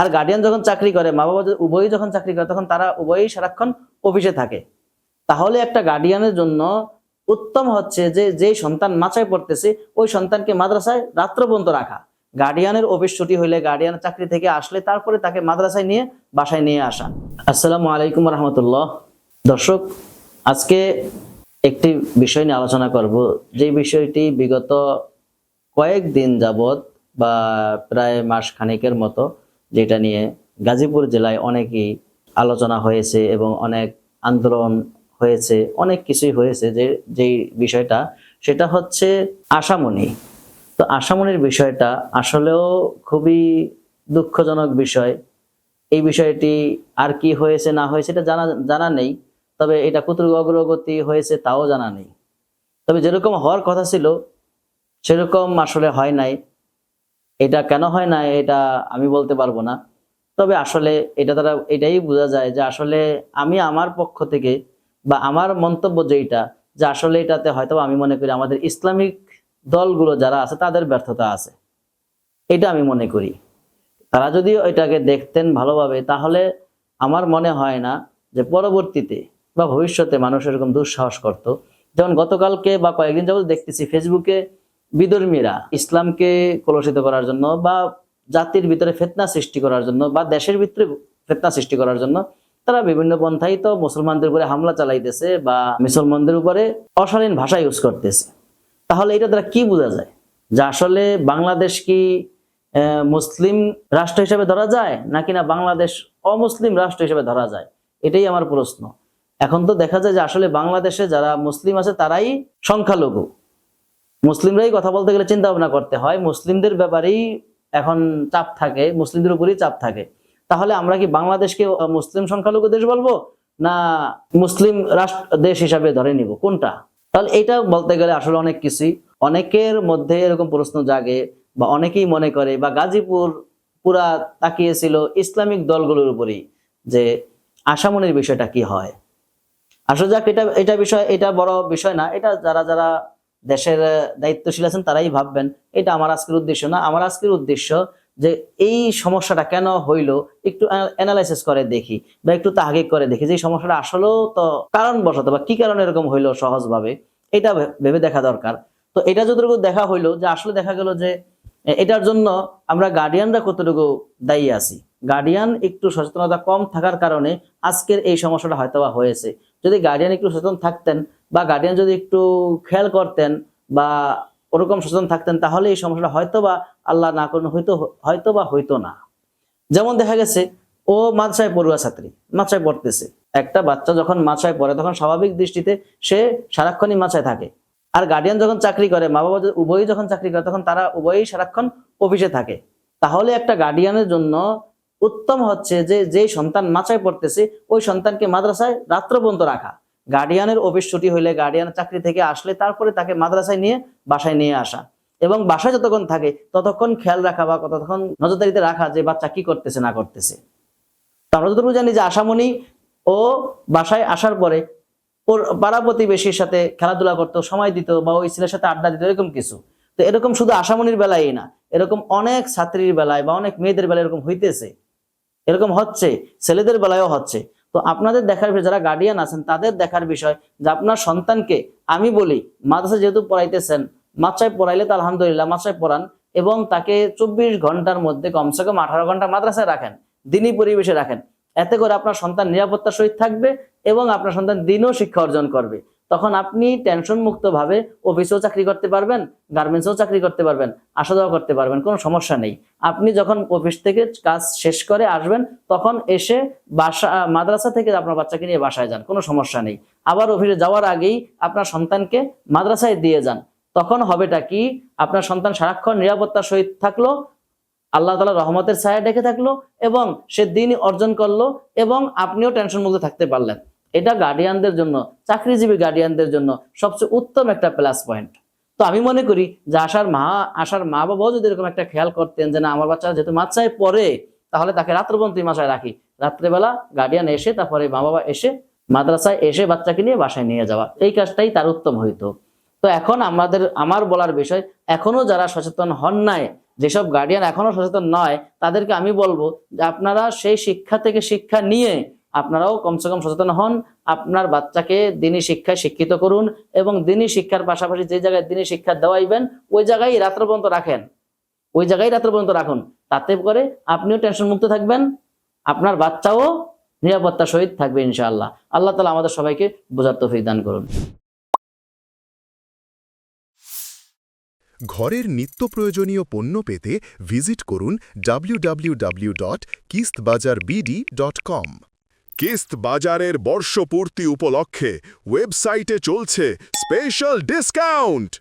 আর guardian যখন চাকরি করে মা বাবা উভয়ই যখন চাকরি করে, তখন তারা উভয়ই সারাক্ষণ অফিসে থাকে। তাহলে একটা গার্ডিয়ানের জন্য উত্তম হচ্ছে যে যে সন্তান মাচায় পড়তেছে, ওই সন্তানকে মাদ্রাসায় রাত্র পর্যন্ত রাখা। গার্ডিয়ানের অফিস ছুটি হইলে গার্ডিয়ান চাকরি থেকে আসলে তারপরে তাকে মাদ্রাসায় নিয়ে বাসায় নিয়ে আসা। আসসালামু আলাইকুম রহমতুল্লাহ। দর্শক, আজকে একটি বিষয় নিয়ে আলোচনা করব। যে বিষয়টি বিগত কয়েকদিন যাবত বা প্রায় মাস খানেকের মতো যেটা নিয়ে গাজীপুর জেলায় অনেকই আলোচনা হয়েছে এবং অনেক আন্দোলন হয়েছে, অনেক কিছুই হয়েছে যে, যেই বিষয়টা, সেটা হচ্ছে আশামণি। তো আশামণির বিষয়টা আসলেও খুবই দুঃখজনক বিষয়। এই বিষয়টি আর কি হয়েছে, না হয়েছে এটা জানা জানা নেই, তবে এটা কতটুকু অগ্রগতি হয়েছে তাও জানা নেই। তবে যেরকম হওয়ার কথা ছিল, সেরকম আসলে হয় নাই। এটা কেন হয় না, এটা আমি বলতে পারব না। তবে আসলে এটা তারা এটাই বোঝা যায় যে আসলে আমি আমার পক্ষ থেকে বা আমার মন্তব্য যেটা যে আসলে এটাতে হয়তো আমি মনে করি আমাদের ইসলামিক দলগুলো যারা আছে তাদের ব্যর্থতা আছে। এটা আমি মনে করি। তারা যদি এটাকে দেখতেন ভালোভাবে, তাহলে আমার মনে হয় না যে পরবর্তীতে বা ভবিষ্যতে মানুষ এরকম দুঃসাহস করত। যেমন গতকালকে বা কয়েকদিন যাবত দেখতেছি ফেসবুকে বিধর্মীরা ইসলামকে কলুষিত করার জন্য বা জাতির ভিতরে ফেতনা সৃষ্টি করার জন্য বা দেশের ভিতরে ফেতনা সৃষ্টি করার জন্য তারা বিভিন্ন পন্থায় তো মুসলমানদের উপরে হামলা চালাইতেছে বা মুসলমানদের উপরে অশালীন ভাষা ইউজ করতেছে। তাহলে এটা দ্বারা কি বোঝা যায়? যে আসলে বাংলাদেশ কি মুসলিম রাষ্ট্র হিসেবে ধরা যায় নাকি না বাংলাদেশ অমুসলিম রাষ্ট্র হিসেবে ধরা যায়? এটাই আমার প্রশ্ন। এখন তো দেখা যায় যে আসলে বাংলাদেশে যারা মুসলিম আছে তারাই সংখ্যালঘু। মুসলিমরাই কথা বলতে গেলে চিন্তা ভাবনা করতে হয়, মুসলিমদের ব্যাপারেই এখন চাপ থাকে, মুসলিমদের উপরেই চাপ থাকে। তাহলে আমরা কি বাংলাদেশকে মুসলিম সংখ্যালঘু দেশ বলব না মুসলিম রাষ্ট্র দেশ হিসাবে ধরে নিব? কোনটা? তাহলে এটা বলতে গেলে আসলে অনেক কিছুই। অনেকের মধ্যে এরকম প্রশ্ন জাগে বা অনেকেই মনে করে বা গাজীপুর পুরা তাকিয়েছিল ইসলামিক দলগুলোর উপরেই যে আশামনির বিষয়টা কি হয়। আসলে যাক, এটা এটা বিষয়, এটা বড় বিষয় না, এটা যারা যারা দেশের দায়িত্বশীল আছেন তারাই ভাববেন। এটা আমার আজকের উদ্দেশ্য না। আমার আজকের উদ্দেশ্য যে এই সমস্যাটা কেন হইল একটু অ্যানালাইসিস করে দেখি বা একটু তাহাকিক করে দেখি যে এই সমস্যাটা আসলেও তো কারণ বা কি কারণে এরকম হইল সহজভাবে, এটা ভেবে দেখা দরকার। তো এটা যতটুকু দেখা হইল যে আসলে দেখা গেল যে এটার জন্য আমরা গার্ডিয়ানরা কতটুকু দায়ী আছি? গার্ডিয়ান একটু সচেতনতা কম থাকার কারণে আজকের এই সমস্যাটা হয়তোবা হয়েছে। যদি গার্ডিয়ান একটু সচেতন থাকতেন বা গার্ডিয়ান যদি একটু খেয়াল করতেন বা ওরকম সচেতন থাকতেন, তাহলে এই সমস্যাটা হয়তো বা আল্লাহ না করুন, হয়তো হয়তো বা হইতো না। যেমন দেখা গেছে, ও মাদ্রাসায় পড়ুয়া ছাত্রী, মাদ্রাসায় পড়তেছে। একটা বাচ্চা যখন মাদ্রাসায় পড়ে, তখন স্বাভাবিক দৃষ্টিতে সে সারাক্ষণই মাদ্রাসায় থাকে। আর গার্ডিয়ান যখন চাকরি করে মা বাবা উভয়ই যখন চাকরি করে, তখন তারা উভয়ই সারাক্ষণ অফিসে থাকে। তাহলে একটা গার্ডিয়ানের জন্য উত্তম হচ্ছে যে, যেই সন্তান মাচায় পড়তেছে, ওই সন্তানকে মাদ্রাসায় রাত্র পর্যন্ত রাখা। গার্ডিয়ানের অফিস ছুটি হইলে গার্ডিয়ান চাকরি থেকে আসলে তারপরে তাকে মাদ্রাসায় নিয়ে বাসায় নিয়ে আসা। এবং বাসায় যতক্ষণ থাকে, ততক্ষণ খেয়াল রাখা বা ততক্ষণ নজরদারিতে রাখা যে বাচ্চা কি করতেছে, না করতেছে। আমরা যতটুকু জানি যে আশামণি ও বাসায় আসার পরে ওর পাড়া প্রতিবেশীর সাথে খেলাধুলা করতো, সময় দিত বা ওই ছেলের সাথে আড্ডা দিত, এরকম কিছু। তো এরকম শুধু আশামণির বেলায় না, এরকম অনেক ছাত্রীর বেলায় বা অনেক মেয়েদের বেলায় এরকম হইতেছে। এরকম হচ্ছে, ছেলেদের বেলায়ও হচ্ছে। তো আপনাদের দেখার বিষয়, যারা গার্ডিয়ান আছেন, তাদের দেখার বিষয় যে আপনার সন্তানকে আমি বলি, মাদ্রাসা যেহেতু পড়াইতেছেন মাদ্রাসায় পড়াইলে তো আলহামদুলিল্লাহ মাদ্রাসায় পড়ান এবং তাকে চব্বিশ ঘণ্টার মধ্যে কমসে কম আঠারো ঘণ্টা মাদ্রাসায় রাখেন, দিনই পরিবেশে রাখেন। এতে করে আপনার সন্তান নিরাপত্তার সহিত থাকবে এবং আপনার সন্তান দিনও শিক্ষা অর্জন করবে। তখন আপনি টেনশন মুক্ত ভাবে অফিসেও চাকরি করতে পারবেন গার্মেন্টসেও চাকরি করতে পারবেন আসা যাওয়া করতে পারবেন, কোনো সমস্যা নেই। আপনি যখন অফিস থেকে কাজ শেষ করে আসবেন, তখন এসে বাসা, মাদ্রাসা থেকে আপনার বাচ্চাকে নিয়ে বাসায় যান, কোনো সমস্যা নেই। আবার অফিসে যাওয়ার আগেই আপনার সন্তানকে মাদ্রাসায় দিয়ে যান। তখন হবেটা কি? আপনার সন্তান সারাক্ষণ নিরাপত্তার সহিত থাকল, আল্লাহ তালা রহমতের ছায়া ডেকে থাকল এবং সে দিন অর্জন করল এবং আপনিও টেনশন মুক্ত থাকতে পারলেন। এটা গার্ডিয়ানদের জন্য, চাকরিজীবী গার্ডিয়ানদের জন্য সবচেয়ে উত্তম একটা প্লাস পয়েন্ট তো আমি মনে করি যে আসার মা আসার মা বাবাও যদি এরকম একটা খেয়াল করতেন যে না, আমার বাচ্চা যেহেতু মাত্রায় পড়ে, তাহলে তাকে রাত্রবন্তি মাসায় রাখি। রাত্রেবেলা গার্ডিয়ান এসে, তারপরে মা বাবা এসে মাদ্রাসায় এসে বাচ্চাকে নিয়ে বাসায় নিয়ে যাওয়া। এই কাজটাই তার উত্তম হইতো। তো এখন আমাদের, আমার বলার বিষয়, এখনও যারা সচেতন হন নাই, যেসব গার্ডিয়ান এখনও সচেতন নয়, তাদেরকে আমি বলব যে আপনারা সেই শিক্ষা থেকে শিক্ষা নিয়ে আপনারাও কমসে কম সচেতন হন, আপনার বাচ্চাকে দিনী শিক্ষায় শিক্ষিত করুন এবং দিনী শিক্ষার পাশাপাশি যে জায়গায় দিনী শিক্ষা দেওয়াইবেন, ওই জায়গায় রাত্র পর্যন্ত রাখেন। ওই জায়গায় রাত্র পর্যন্ত রাখুন। তাতে করে আপনিও টেনশন মুক্ত থাকবেন, আপনার বাচ্চাও নিরাপত্তা সহিত থাকবে ইনশাআল্লাহ। আল্লাহ তালা আমাদের সবাইকে বোঝার তৌফিক দান করুন। ঘরের নিত্য প্রয়োজনীয় পণ্য পেতে ভিজিট করুন www.কিস্তবাজারবিডি.com কিস্ত বাজারের বর্ষপূর্তি উপলক্ষে ওয়েবসাইটে চলছে স্পেশাল ডিসকাউন্ট।